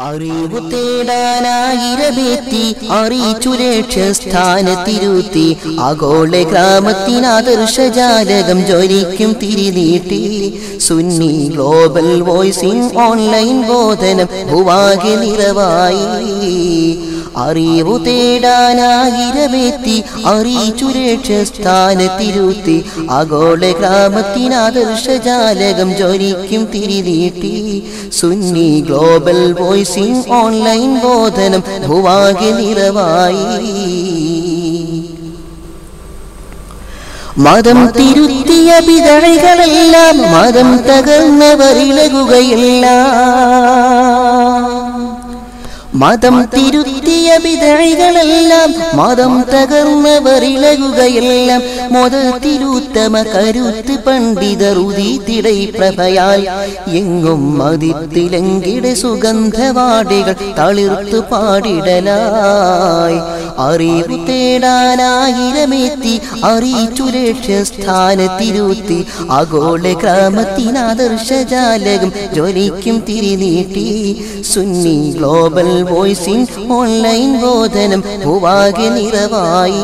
അറിവു തേടാനായിരവേത്തി അറിയിച്ചു ലക്ഷ്യസ്ഥാനത്തിരുത്തി ആഗോള ഗ്രാമത്തിനാദർശജാലകം ജ്വലിക്കും തിരിനീട്ടി. സുന്നി ഗ്ലോബൽ വോയിസിംഗ് ഓൺലൈൻ ബോധനം ഭൂവാകെ നിറവായി. അറിവു തേടാനായിരമേത്തി അറിയിച്ചു ലക്ഷ്യസ്ഥാനത്തിരുത്തി ആഗോള ഗ്രാമത്തിനാദർശജാലകം ജ്വലിക്കും തിരിനീട്ടി. സുന്നി ഗ്ലോബൽ വോയിസിംഗ് ഓൺലൈൻ ബോധനം ഭൂവാകെ നിറവായി. മതം തിരുത്തിയ പിതഴികളെല്ലാം മതം തകർന്നവരിളകുകയില്ല. മതം തിരുത്തിയ വിതഴികളെല്ലാം മതം തകർന്നവരിളകുകയെല്ലാം തിരുത്തമ കരുത്ത് പണ്ഡിതർ ഉദിത്തിടൈ പ്രഭയാൽ എങ്ങും മതിത്തിലെങ്കിടെ സുഗന്ധവാടികൾ തളിർത്തു പാടിടലായി. അറിവു തേടാനായിരമെത്തി അറിയിച്ചു ലക്ഷ്യസ്ഥാനത്തിരുത്തി ആഗോള ക്രമത്തിനാദർശജാലകം ജ്വലിക്കും തിരിനീട്ടി സുന്നി ഗ്ലോബൽ വോയിസിൻ ഓൺലൈൻ ബോധനം ഭൂവാകെ നിറവായി.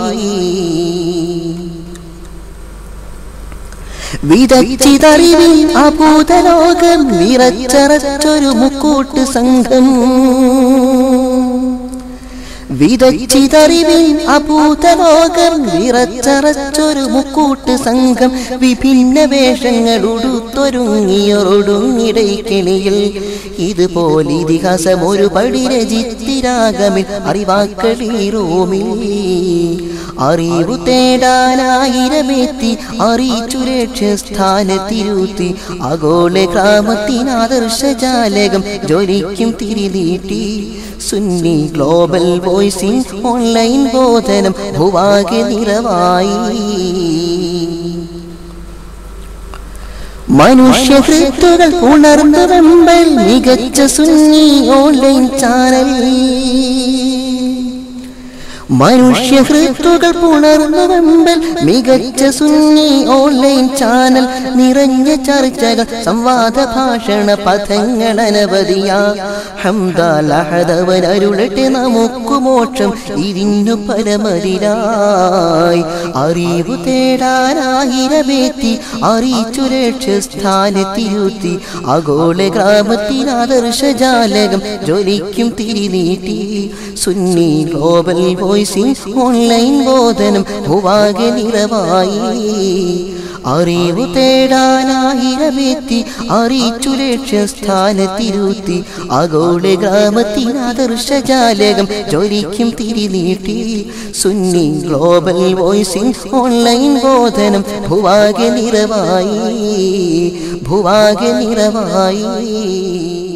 വിതച്ചിതറിവിൽ അഭൂതലോകം നിറച്ചറച്ചൊരു മുക്കൂട്ട് സംഘം. വിതച്ചിതറിവിൽ അഭൂതലോകം നിറച്ചറച്ചൊരു മുക്കൂട്ട് സംഘം വിഭിന്ന വേഷങ്ങൾ ഉടുത്തൊരുങ്ങിയൊടുങ്ങിടയ്ക്കിണിയിൽ ഇതുപോലെ ഇതിഹാസം ഒരു പടി രചിത്തിരാഗമിൽ അറിവാക്കളീറോമിൽ അറിവു തേടാനായിരമെത്തി അറിയിച്ചു ലക്ഷ്യസ്ഥാനത്തിരുത്തി ആഗോള ഗ്രാമത്തിനാദർശജാലകം ജ്വലിക്കും തിരിനീട്ടി സുന്നി ഗ്ലോബൽ വോയിസിംഗ് ഓൺലൈൻ ബോധനം ഭൂവാകെ നിറവായി. മനുഷ്യഹൃത്തുകൾ ഉണർന്നു വെമ്പൽ മികച്ച സുന്നി ഓൺലൈൻ ചാനൽ. മനുഷ്യഹൃത്തുകൾ ഹൃത്തുകൾ വെമ്പൽ മികച്ച സുന്നി ഓൺലൈൻ ചാനൽ നിറഞ്ഞ ചർച്ചകൾ സംവാദ ഭാഷണ പഥങ്ങൾ അനവധിയാ. ഹംദാലഹദവൻ അരുളട്ടെ നമുക്ക് മോക്ഷം ഇരിഞ്ഞു പരമതിരായി അറിവു തേടാനായിരമേത്തി അറിയിച്ചു ലക്ഷ്യസ്ഥാനത്തിരുത്തി ആഗോള ഗ്രാമത്തിനാദർശജാലകം ജ്വലിക്കും തിരിനീട്ടി. സുന്നി ഗ്ലോബൽ വോയിസിംഗ് ഓൺലൈൻ ബോധനം ഭൂവാകെ നിറവായി അറിവു തേടാനായിരമെത്തി അറിയിച്ചു ലക്ഷ്യസ്ഥാനത്തിരുത്തി. ആഗോള ഗ്രാമത്തിനാദർശജാലകം ജോലിക്കും തിരിനീട്ടി സുന്നി ഗ്ലോബൽ വോയിസിംഗ് ഓൺലൈൻ ബോധനം ഭൂവാകെ നിറവായി ഭൂവാകെ നിറവായി